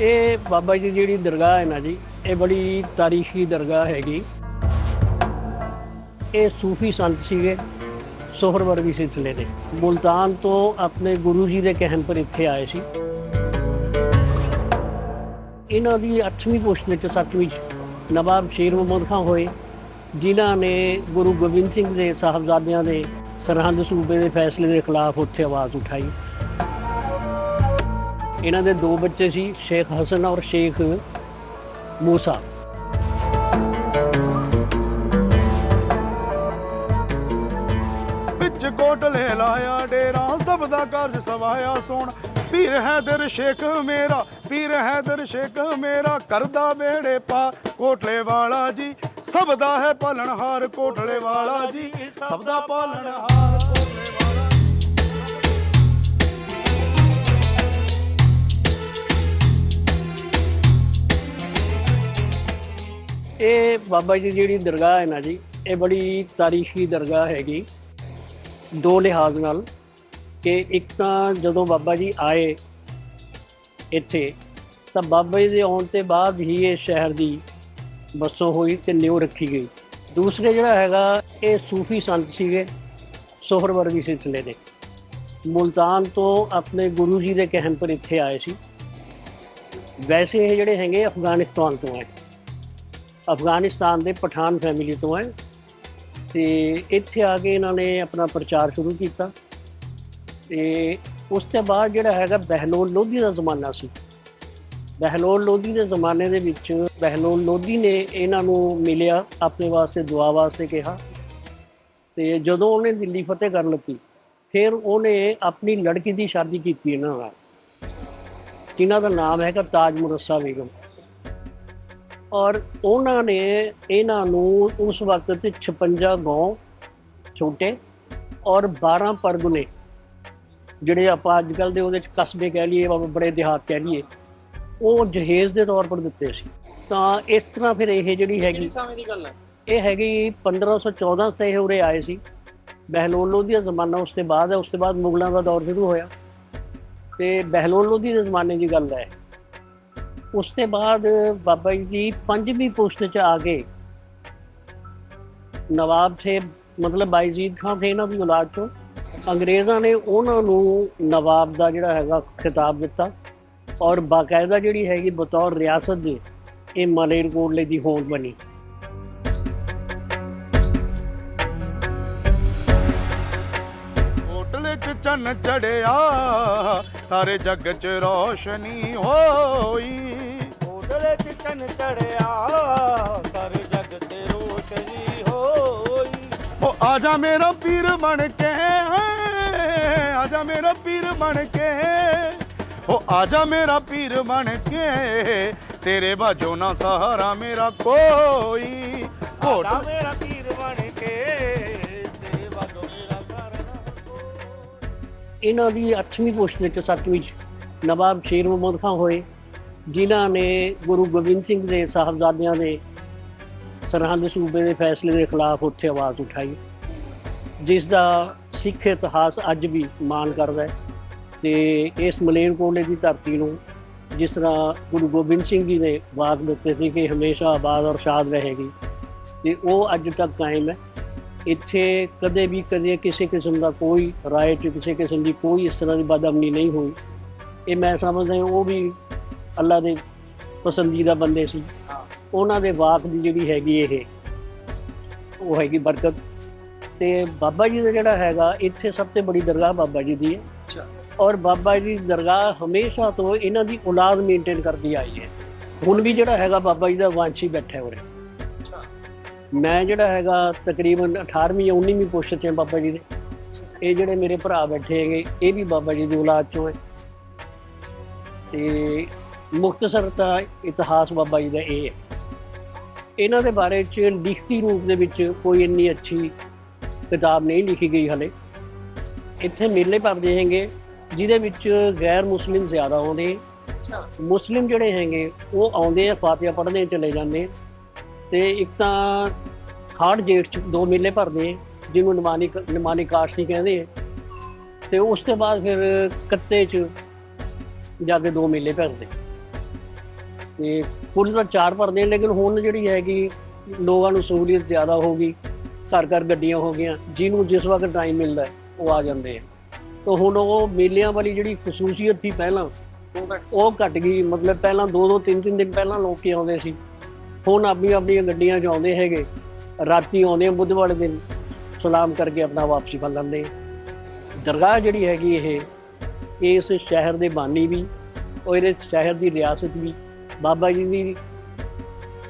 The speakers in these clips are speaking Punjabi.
ਇਹ ਬਾਬਾ ਜੀ ਦੀ ਜਿਹੜੀ ਦਰਗਾਹ ਹੈ ਨਾ ਜੀ, ਇਹ ਬੜੀ ਤਾਰੀਖੀ ਦਰਗਾਹ ਹੈਗੀ। ਇਹ ਸੂਫੀ ਸੰਤ ਸੀਗੇ ਸੋਹਰਵਰਦੀ ਸਿਲਸਿਲੇ ਦੇ। ਮੁਲਤਾਨ ਤੋਂ ਆਪਣੇ ਗੁਰੂ ਜੀ ਦੇ ਕਹਿਣ ਪਰ ਇੱਥੇ ਆਏ ਸੀ। ਇਹਨਾਂ ਦੀ 8ਵੀਂ ਪੁਸ਼ਤ ਵਿੱਚ 7ਵੀਂ ਚ ਨਵਾਬ ਸ਼ੇਰ ਮੁਹੰਮਦ ਖਾਨ ਹੋਏ, ਜਿਨ੍ਹਾਂ ਨੇ ਗੁਰੂ ਗੋਬਿੰਦ ਸਿੰਘ ਦੇ ਸਾਹਿਬਜ਼ਾਦਿਆਂ ਦੇ ਸਰਹੰਦ ਸੂਬੇ ਦੇ ਫੈਸਲੇ ਦੇ ਖਿਲਾਫ ਉੱਥੇ ਆਵਾਜ਼ ਉਠਾਈ। ਇਹਨਾਂ ਦੇ ਦੋ ਬੱਚੇ ਸੀ, ਸ਼ੇਖ ਹਸਨ ਔਰ ਸ਼ੇਖ ਮੂਸਾ। ਵਿੱਚ ਕੋਟਲੇ ਲਾਇਆ ਡੇਰਾ, ਸਭ ਦਾ ਕਾਰਜ ਸਵਾਇਆ ਸੋਣ ਪੀਰ ਹੈਦਰ ਸ਼ੇਖ ਮੇਰਾ, ਪੀਰ ਹੈਦਰ ਸ਼ੇਖ ਮੇਰਾ, ਕਰਦਾ ਵੇੜੇ ਪਾ ਕੋਟਲੇ ਵਾਲਾ ਜੀ। ਸਭ ਦਾ ਹੈ ਪਾਲਣਹਾਰ ਕੋਟਲੇ ਵਾਲਾ ਜੀ, ਸਭ ਦਾ ਪਾਲਣਹਾਰ ਬਾਬਾ ਜੀ ਦੀ ਜਿਹੜੀ ਦਰਗਾਹ ਹੈ ਨਾ ਜੀ, ਇਹ ਬੜੀ ਤਾਰੀਖੀ ਦਰਗਾਹ ਹੈਗੀ। ਦੋ ਲਿਹਾਜ਼ ਨਾਲ ਕਿ ਇੱਕ ਤਾਂ ਜਦੋਂ ਬਾਬਾ ਜੀ ਆਏ ਇੱਥੇ, ਤਾਂ ਬਾਬਾ ਜੀ ਦੇ ਆਉਣ ਤੇ ਬਾਅਦ ਹੀ ਇਹ ਸ਼ਹਿਰ ਦੀ ਵਸੋਂ ਹੋਈ ਤੇ ਨਿਉ ਰੱਖੀ ਗਈ। ਦੂਸਰੇ ਜਿਹੜਾ ਹੈਗਾ, ਇਹ ਸੂਫੀ ਸੰਤ ਸੀਗੇ ਸੋਹਰਵਰਦੀ ਸਿਲਸਿਲੇ ਦੇ। ਮੁਲਤਾਨ ਤੋਂ ਆਪਣੇ ਗੁਰੂ ਜੀ ਦੇ ਕਹਿਣ ਪਰ ਇੱਥੇ ਆਏ ਸੀ। ਵੈਸੇ ਇਹ ਜਿਹੜੇ ਹੈਗੇ, ਅਫਗਾਨਿਸਤਾਨ ਤੋਂ ਆਏ। ਅਫਗਾਨਿਸਤਾਨ ਦੇ ਪਠਾਨ ਫੈਮਿਲੀ ਤੋਂ ਹੈ ਤੇ ਇੱਥੇ ਆ ਕੇ ਇਹਨਾਂ ਨੇ ਆਪਣਾ ਪ੍ਰਚਾਰ ਸ਼ੁਰੂ ਕੀਤਾ ਤੇ ਉਸ ਤੋਂ ਬਾਅਦ ਜਿਹੜਾ ਹੈਗਾ ਬਹਿਲੋਲ ਲੋਧੀ ਦਾ ਜ਼ਮਾਨਾ ਸੀ। ਬਹਿਲੋਲ ਲੋਧੀ ਦੇ ਜ਼ਮਾਨੇ ਦੇ ਵਿੱਚ ਬਹਿਲੋਲ ਲੋਧੀ ਨੇ ਇਹਨਾਂ ਨੂੰ ਮਿਲਿਆ, ਆਪਣੇ ਵਾਸਤੇ, ਦੁਆ ਵਾਸਤੇ ਕਿਹਾ ਤੇ ਜਦੋਂ ਉਹਨੇ ਦਿੱਲੀ ਫਤਿਹ ਕਰ ਲੱਗੀ, ਫਿਰ ਉਹਨੇ ਆਪਣੀ ਲੜਕੀ ਦੀ ਸ਼ਾਦੀ ਕੀਤੀ ਇਹਨਾਂ ਨਾਲ, ਜਿਨ੍ਹਾਂ ਦਾ ਨਾਮ ਹੈਗਾ ਤਾਜ ਮੁਰੱਸਾ ਬੇਗਮ। ਔਰ ਉਹਨਾਂ ਨੇ ਇਹਨਾਂ ਨੂੰ ਉਸ ਵਕਤ ਤੇ 56 ਗਾਉਂ ਛੋਟੇ ਔਰ 12 ਪਰਗਨੇ ਜਿਹੜੇ ਆਪਾਂ ਅੱਜ ਕੱਲ ਦੇ ਉਹਦੇ ਚ ਕਸਬੇ ਕਹਿ ਲਈਏ ਵਾ ਬੜੇ ਦਿਹਾਤ ਕਹਿ ਲਈਏ ਉਹ ਜਹੇਜ਼ ਦੇ ਤੌਰ ਪਰ ਦਿੱਤੇ ਸੀ। ਤਾਂ ਇਸ ਤਰ੍ਹਾਂ ਫਿਰ ਇਹ ਜਿਹੜੀ ਹੈਗੀ ਸਮੇਂ ਦੀ ਗੱਲ ਹੈ? ਇਹ ਹੈਗੀ 1514 ਸੇ ਇਹ ਉਰੇ ਆਏ ਸੀ। ਬਹਿਲੋਲ ਲੋਧੀ ਦਾ ਜ਼ਮਾਨਾ ਉਸ ਤੋਂ ਬਾਅਦ ਹੈ ਉਸ ਤੋਂ ਬਾਅਦ ਮੁਗਲਾਂ ਦਾ ਦੌਰ ਸ਼ੁਰੂ ਹੋਇਆ। ਤੇ ਬਹਿਲੋਲ ਲੋਧੀ ਦੇ ਜ਼ਮਾਨੇ ਦੀ ਗੱਲ ਹੈ। ਉਸ ਤੋਂ ਬਾਅਦ ਬਾਬਾ ਜੀ ਦੀ ਪੰਜਵੀਂ ਪੁਸ਼ਤ ਚ ਆ ਕੇ ਨਵਾਬ ਥੇ ਮਤਲਬ ਬਾਈਜ਼ੀਦ ਖਾਨ ਥੇ ਇਹਨਾਂ ਦੀ ਔਲਾਦ ਚੋਂ, ਅੰਗਰੇਜ਼ਾਂ ਨੇ ਉਹਨਾਂ ਨੂੰ ਨਵਾਬ ਦਾ ਜਿਹੜਾ ਹੈਗਾ ਖਿਤਾਬ ਦਿੱਤਾ ਔਰ ਬਾਕਾਇਦਾ ਜਿਹੜੀ ਹੈਗੀ ਬਤੌਰ ਰਿਆਸਤ ਦੀ ਇਹ ਮਲੇਰਕੋਟਲੇ ਦੀ ਹੋਂਦ ਬਣੀ। ਚ ਚੰਨ ਚੜਿਆ ਸਾਰੇ ਜੱਗ ਚ ਰੋਸ਼ਨੀ ਹੋਈ। ਕੋਟਲੇ ਚ ਚੰਨ ਚੜਿਆ ਸਾਰੇ ਜੱਗ ਤੇ ਰੋਸ਼ਨੀ ਹੋਈ। ਓ ਆਜਾ ਮੇਰਾ ਪੀਰ ਬਣ ਕੇ ਆਜਾ ਮੇਰਾ ਪੀਰ ਬਣ ਕੇ। ਓ ਆਜਾ ਮੇਰਾ ਪੀਰ ਬਣ ਕੇ ਤੇਰੇ ਬਾਝੋਂ ਨਾ ਸਹਾਰਾ ਮੇਰਾ ਕੋਈ। ਕੋਟ ਮੇਰਾ ਪੀਰ ਇਹਨਾਂ ਦੀ 8ਵੀਂ ਪੁਸ਼ਤ ਵਿੱਚ 7ਵੀਂ ਨਵਾਬ ਸ਼ੇਰ ਮੁਹੰਮਦ ਖਾਨ ਹੋਏ, ਜਿਨ੍ਹਾਂ ਨੇ ਗੁਰੂ ਗੋਬਿੰਦ ਸਿੰਘ ਦੇ ਸਾਹਿਬਜ਼ਾਦਿਆਂ ਦੇ ਸਰਹੰਦ ਸੂਬੇ ਦੇ ਫੈਸਲੇ ਦੇ ਖਿਲਾਫ ਉੱਥੇ ਆਵਾਜ਼ ਉਠਾਈ, ਜਿਸ ਦਾ ਸਿੱਖ ਇਤਿਹਾਸ ਅੱਜ ਵੀ ਮਾਣ ਕਰਦਾ ਹੈ ਤੇ ਇਸ ਮਲੇਰਕੋਟਲੇ ਦੀ ਧਰਤੀ ਨੂੰ ਜਿਸ ਤਰ੍ਹਾਂ ਗੁਰੂ ਗੋਬਿੰਦ ਸਿੰਘ ਜੀ ਨੇ ਬਾਤ ਦਿੱਤੇ ਸੀ ਕਿ ਹਮੇਸ਼ਾ ਆਬਾਦ ਔਰ ਸ਼ਾਦ ਰਹੇਗੀ, ਤੇ ਉਹ ਅੱਜ ਤੱਕ ਕਾਇਮ ਹੈ। ਇੱਥੇ ਕਦੇ ਵੀ ਕਦੇ ਕਿਸੇ ਕਿਸਮ ਦਾ ਕੋਈ ਰਾਏ ਚ ਕਿਸੇ ਕਿਸਮ ਦੀ ਕੋਈ ਇਸ ਤਰ੍ਹਾਂ ਦੀ ਬਦਅਮਨੀ ਨਹੀਂ ਹੋਈ। ਇਹ ਮੈਂ ਸਮਝਦਾ ਹਾਂ ਉਹ ਵੀ ਅੱਲਾ ਦੇ ਪਸੰਦੀਦਾ ਬੰਦੇ ਸੀ। ਉਹਨਾਂ ਦੇ ਵਾਕ ਦੀ ਜਿਹੜੀ ਹੈਗੀ ਇਹ ਉਹ ਹੈਗੀ ਬਰਕਤ। ਤੇ ਬਾਬਾ ਜੀ ਦਾ ਜਿਹੜਾ ਹੈਗਾ ਇੱਥੇ ਸਭ ਤੋਂ ਬੜੀ ਦਰਗਾਹ ਬਾਬਾ ਜੀ ਦੀ ਹੈ। ਅੱਛਾ। ਔਰ ਬਾਬਾ ਜੀ ਦੀ ਦਰਗਾਹ ਹਮੇਸ਼ਾ ਤੋਂ ਇਹਨਾਂ ਦੀ ਔਲਾਦ ਮੇਨਟੇਨ ਕਰਦੀ ਆਈ ਹੈ। ਹੁਣ ਵੀ ਜਿਹੜਾ ਹੈਗਾ ਬਾਬਾ ਜੀ ਦਾ ਵਾਂਛੀ ਬੈਠਾ ਹੈ ਅੱਛਾ ਮੈਂ ਜਿਹੜਾ ਹੈਗਾ ਤਕਰੀਬਨ 18ਵੀਂ ਜਾਂ 19ਵੀਂ ਪੁਸ਼ਤ 'ਚ ਹਾਂ ਬਾਬਾ ਜੀ ਦੇ। ਇਹ ਜਿਹੜੇ ਮੇਰੇ ਭਰਾ ਬੈਠੇ ਹੈਗੇ ਇਹ ਵੀ ਬਾਬਾ ਜੀ ਦੀ ਔਲਾਦ ਚੋਂ ਹੈ। ਤੇ ਮੁਖਤਸਰ ਤਾਂ ਇਤਿਹਾਸ ਬਾਬਾ ਜੀ ਦਾ ਇਹ ਹੈ। ਇਹਨਾਂ ਦੇ ਬਾਰੇ 'ਚ ਲਿਖਤੀ ਰੂਪ ਦੇ ਵਿੱਚ ਕੋਈ ਇੰਨੀ ਅੱਛੀ ਕਿਤਾਬ ਨਹੀਂ ਲਿਖੀ ਗਈ ਹਲੇ। ਇੱਥੇ ਮੇਲੇ ਭਰਦੇ ਹੈਗੇ ਜਿਹਦੇ ਵਿੱਚ ਗੈਰ ਮੁਸਲਿਮ ਜ਼ਿਆਦਾ ਆਉਂਦੇ। ਮੁਸਲਿਮ ਜਿਹੜੇ ਹੈਗੇ ਉਹ ਆਉਂਦੇ ਆ ਫਾਤਿਹਾ ਪੜ੍ਹਦੇ ਚਲੇ ਜਾਂਦੇ ਤੇ ਇੱਕ ਤਾਂ ਹਾੜ ਜੇਠ ਚ ਦੋ ਮੇਲੇ ਭਰਦੇ ਆ, ਜਿਹਨੂੰ ਨਿਮਾਨੀ ਨਿਮਾਨੀ ਕਾਸ਼ਤੀ ਕਹਿੰਦੇ ਆ। ਤੇ ਉਸ ਤੋਂ ਬਾਅਦ ਫਿਰ ਕੱਤੇ ਚ ਜਾ ਕੇ ਦੋ ਮੇਲੇ ਭਰਦੇ। ਤੇ ਕੁੱਲ ਤਾਂ ਚਾਰ ਭਰਦੇ ਲੇਕਿਨ ਹੁਣ ਜਿਹੜੀ ਹੈਗੀ ਲੋਕਾਂ ਨੂੰ ਸਹੂਲੀਅਤ ਜ਼ਿਆਦਾ ਹੋ ਗਈ ਘਰ ਘਰ ਗੱਡੀਆਂ ਹੋ ਗਈਆਂ ਜਿਹਨੂੰ ਜਿਸ ਵਕਤ ਟਾਈਮ ਮਿਲਦਾ ਉਹ ਆ ਜਾਂਦੇ ਆ। ਤਾਂ ਹੁਣ ਉਹ ਮੇਲਿਆਂ ਵਾਲੀ ਜਿਹੜੀ ਖਸੂਸੀਅਤ ਸੀ ਪਹਿਲਾਂ ਉਹ ਘਟ ਗਈ ਮਤਲਬ ਪਹਿਲਾਂ ਦੋ ਦੋ ਤਿੰਨ ਤਿੰਨ ਦਿਨ ਪਹਿਲਾਂ ਲੋਕ ਆਉਂਦੇ ਸੀ। ਹੁਣ ਆਪਣੀਆਂ ਆਪਣੀਆਂ ਗੱਡੀਆਂ 'ਚ ਆਉਂਦੇ ਹੈਗੇ। ਰਾਤੀ ਆਉਂਦੇ ਆ ਬੁੱਧ ਵਾਲੇ ਦਿਨ ਸਲਾਮ ਕਰਕੇ ਆਪਣਾ ਵਾਪਸੀ ਕਰ ਲੈਂਦੇ। ਦਰਗਾਹ ਜਿਹੜੀ ਹੈਗੀ ਇਹ ਇਸ ਸ਼ਹਿਰ ਦੇ ਬਾਨੀ ਵੀ ਔਰ ਇਸ ਸ਼ਹਿਰ ਦੀ ਰਿਆਸਤ ਵੀ ਬਾਬਾ ਜੀ ਦੀ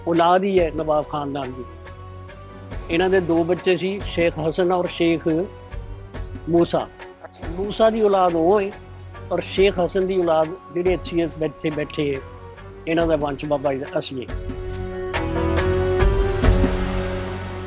ਔਲਾਦ ਹੀ ਹੈ ਨਵਾਬ ਖਾਨਦਾਨ ਦੀ। ਇਹਨਾਂ ਦੇ ਦੋ ਬੱਚੇ ਸੀ ਸ਼ੇਖ ਹਸਨ ਔਰ ਸ਼ੇਖ ਮੂਸਾ। ਮੂਸਾ ਦੀ ਔਲਾਦ ਉਹ ਹੈ ਔਰ ਸ਼ੇਖ ਹਸਨ ਦੀ ਔਲਾਦ ਜਿਹੜੇ ਅੱਛੀ ਬੈਠੇ ਬੈਠੇ ਇਹਨਾਂ ਦਾ ਵੰਸ਼ ਬਾਬਾ ਜੀ ਦਾ ਅਸਲੀ ਹੈ।